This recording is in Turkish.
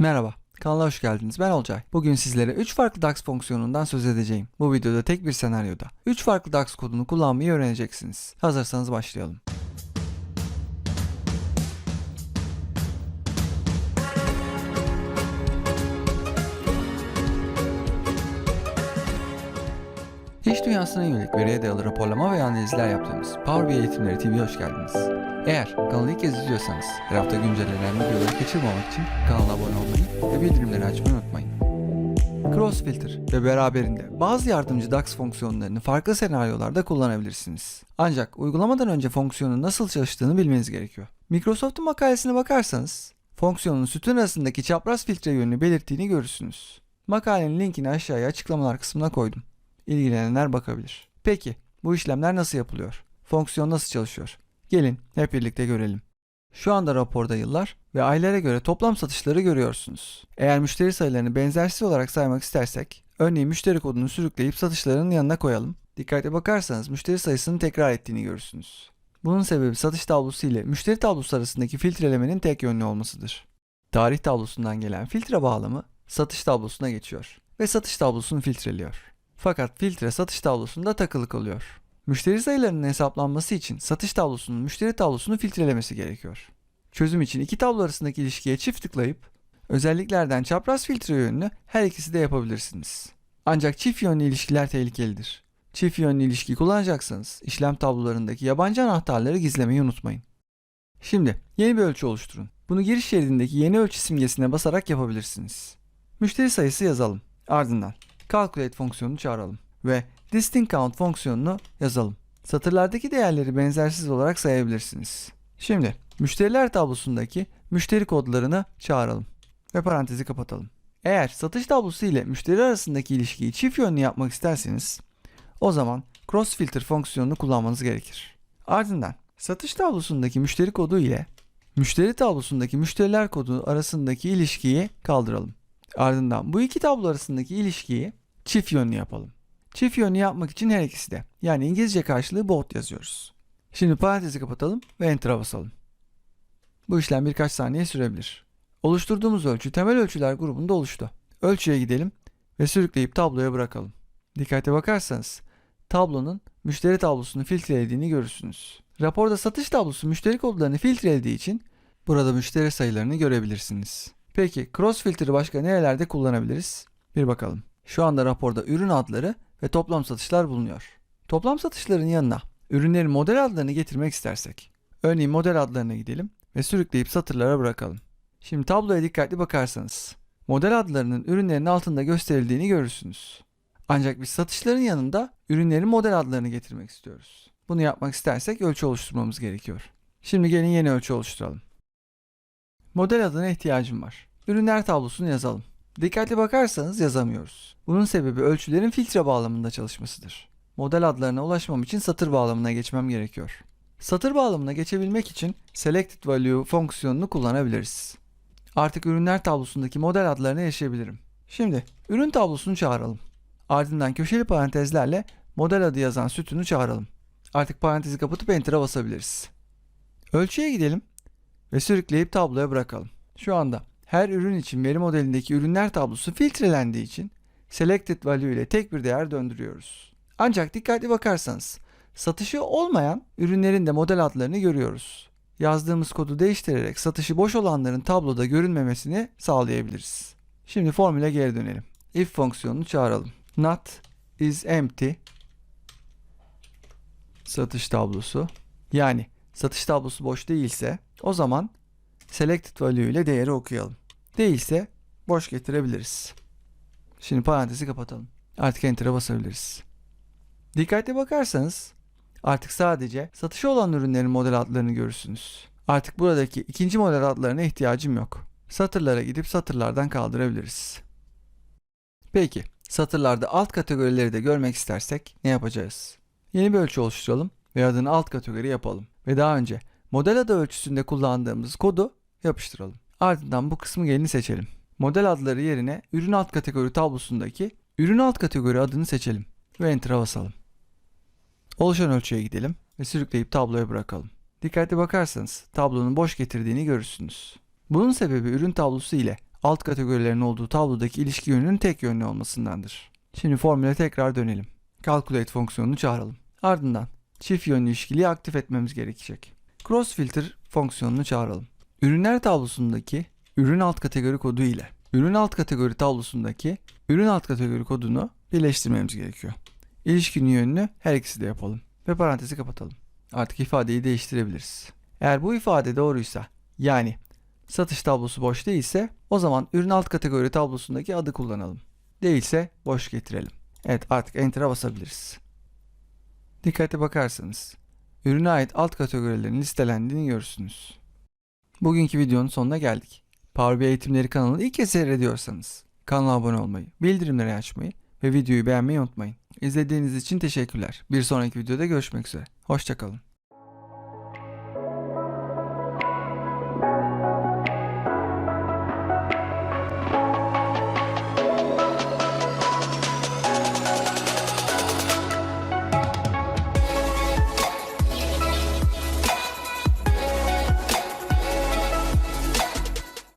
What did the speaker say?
Merhaba, kanala hoş geldiniz. Ben Olcay. Bugün sizlere 3 farklı DAX fonksiyonundan söz edeceğim. Bu videoda tek bir senaryoda 3 farklı DAX kodunu kullanmayı öğreneceksiniz. Hazırsanız başlayalım. Dünyasına yönelik veriye dayalı raporlama ve analizler yaptığımız Power BI Eğitimleri TV'ye hoş geldiniz. Eğer kanalı ilk kez izliyorsanız her hafta güncellenen videoları kaçırmamak için kanala abone olmayı ve bildirimleri açmayı unutmayın. Cross Filter ve beraberinde bazı yardımcı DAX fonksiyonlarını farklı senaryolarda kullanabilirsiniz. Ancak uygulamadan önce fonksiyonun nasıl çalıştığını bilmeniz gerekiyor. Microsoft'un makalesine bakarsanız fonksiyonun sütun arasındaki çapraz filtre yönünü belirttiğini görürsünüz. Makalenin linkini aşağıya açıklamalar kısmına koydum. İlgilenenler bakabilir. Peki bu işlemler nasıl yapılıyor? Fonksiyon nasıl çalışıyor? Gelin hep birlikte görelim. Şu anda raporda yıllar ve aylara göre toplam satışları görüyorsunuz. Eğer müşteri sayılarını benzersiz olarak saymak istersek, örneğin müşteri kodunu sürükleyip satışların yanına koyalım. Dikkatli bakarsanız müşteri sayısını tekrar ettiğini görürsünüz. Bunun sebebi satış tablosu ile müşteri tablosu arasındaki filtrelemenin tek yönlü olmasıdır. Tarih tablosundan gelen filtre bağlamı satış tablosuna geçiyor ve satış tablosunu filtreliyor. Fakat filtre satış tablosunda takılı kalıyor. Müşteri sayılarının hesaplanması için satış tablosunun müşteri tablosunu filtrelemesi gerekiyor. Çözüm için iki tablo arasındaki ilişkiye çift tıklayıp özelliklerden çapraz filtre yönlü her ikisi de yapabilirsiniz. Ancak çift yönlü ilişkiler tehlikelidir. Çift yönlü ilişki kullanacaksanız işlem tablolarındaki yabancı anahtarları gizlemeyi unutmayın. Şimdi yeni bir ölçü oluşturun. Bunu giriş şeridindeki yeni ölçü simgesine basarak yapabilirsiniz. Müşteri sayısı yazalım. Ardından calculate fonksiyonunu çağıralım ve distinct count fonksiyonunu yazalım. Satırlardaki değerleri benzersiz olarak sayabilirsiniz. Şimdi müşteriler tablosundaki müşteri kodlarını çağıralım ve parantezi kapatalım. Eğer satış tablosu ile müşteri arasındaki ilişkiyi çift yönlü yapmak isterseniz o zaman cross filter fonksiyonunu kullanmanız gerekir. Ardından satış tablosundaki müşteri kodu ile müşteri tablosundaki müşteriler kodu arasındaki ilişkiyi kaldıralım. Ardından bu iki tablo arasındaki ilişkiyi çift yönlü yapalım. Çift yönlü yapmak için her ikisi de yani İngilizce karşılığı both yazıyoruz. Şimdi parantezi kapatalım ve enter'a basalım. Bu işlem birkaç saniye sürebilir. Oluşturduğumuz ölçü temel ölçüler grubunda oluştu. Ölçüye gidelim ve sürükleyip tabloya bırakalım. Dikkate bakarsanız tablonun müşteri tablosunu filtrelediğini görürsünüz. Raporda satış tablosu müşteri kodlarını filtrelediği için burada müşteri sayılarını görebilirsiniz. Peki cross filter'ı başka nerelerde kullanabiliriz? Bir bakalım. Şu anda raporda ürün adları ve toplam satışlar bulunuyor. Toplam satışların yanına ürünlerin model adlarını getirmek istersek. Örneğin model adlarına gidelim ve sürükleyip satırlara bırakalım. Şimdi tabloya dikkatli bakarsanız model adlarının ürünlerin altında gösterildiğini görürsünüz. Ancak biz satışların yanında ürünlerin model adlarını getirmek istiyoruz. Bunu yapmak istersek ölçü oluşturmamız gerekiyor. Şimdi gelin yeni ölçü oluşturalım. Model adına ihtiyacım var. Ürünler tablosunu yazalım. Dikkatli bakarsanız yazamıyoruz. Bunun sebebi ölçülerin filtre bağlamında çalışmasıdır. Model adlarına ulaşmam için satır bağlamına geçmem gerekiyor. Satır bağlamına geçebilmek için selected value fonksiyonunu kullanabiliriz. Artık ürünler tablosundaki model adlarına erişebilirim. Şimdi ürün tablosunu çağıralım. Ardından köşeli parantezlerle model adı yazan sütunu çağıralım. Artık parantezi kapatıp enter'a basabiliriz. Ölçüye gidelim ve sürükleyip tabloya bırakalım. Şu anda her ürün için veri modelindeki ürünler tablosu filtrelendiği için selected value ile tek bir değer döndürüyoruz. Ancak dikkatli bakarsanız satışı olmayan ürünlerin de model adlarını görüyoruz. Yazdığımız kodu değiştirerek satışı boş olanların tabloda görünmemesini sağlayabiliriz. Şimdi formüle geri dönelim. If fonksiyonunu çağıralım. Not is empty satış tablosu. Yani satış tablosu boş değilse o zaman selected value ile değeri okuyalım. Değilse boş getirebiliriz. Şimdi parantezi kapatalım. Artık enter'a basabiliriz. Dikkatli bakarsanız artık sadece satışı olan ürünlerin model adlarını görürsünüz. Artık buradaki ikinci model adlarına ihtiyacım yok. Satırlara gidip satırlardan kaldırabiliriz. Peki satırlarda alt kategorileri de görmek istersek ne yapacağız? Yeni bir ölçü oluşturalım ve adını alt kategori yapalım. Ve daha önce model adı ölçüsünde kullandığımız kodu yapıştıralım. Ardından bu kısmı gelin seçelim. Model adları yerine ürün alt kategori tablosundaki ürün alt kategori adını seçelim ve enter'a basalım. Oluşan ölçüye gidelim ve sürükleyip tabloya bırakalım. Dikkatli bakarsanız tablonun boş getirdiğini görürsünüz. Bunun sebebi ürün tablosu ile alt kategorilerin olduğu tablodaki ilişki yönünün tek yönlü olmasındandır. Şimdi formüle tekrar dönelim. Calculate fonksiyonunu çağıralım. Ardından çift yönlü ilişkiliği aktif etmemiz gerekecek. Cross filter fonksiyonunu çağıralım. Ürünler tablosundaki ürün alt kategori kodu ile ürün alt kategori tablosundaki ürün alt kategori kodunu birleştirmemiz gerekiyor. İlişkinin yönünü her ikisi de yapalım ve parantezi kapatalım. Artık ifadeyi değiştirebiliriz. Eğer bu ifade doğruysa yani satış tablosu boş değilse o zaman ürün alt kategori tablosundaki adı kullanalım. Değilse boş getirelim. Evet artık enter'a basabiliriz. Dikkate bakarsanız ürüne ait alt kategorilerin listelendiğini görürsünüz. Bugünkü videonun sonuna geldik. Power BI eğitimleri kanalını ilk kez seyrediyorsanız kanala abone olmayı, bildirimleri açmayı ve videoyu beğenmeyi unutmayın. İzlediğiniz için teşekkürler. Bir sonraki videoda görüşmek üzere. Hoşçakalın.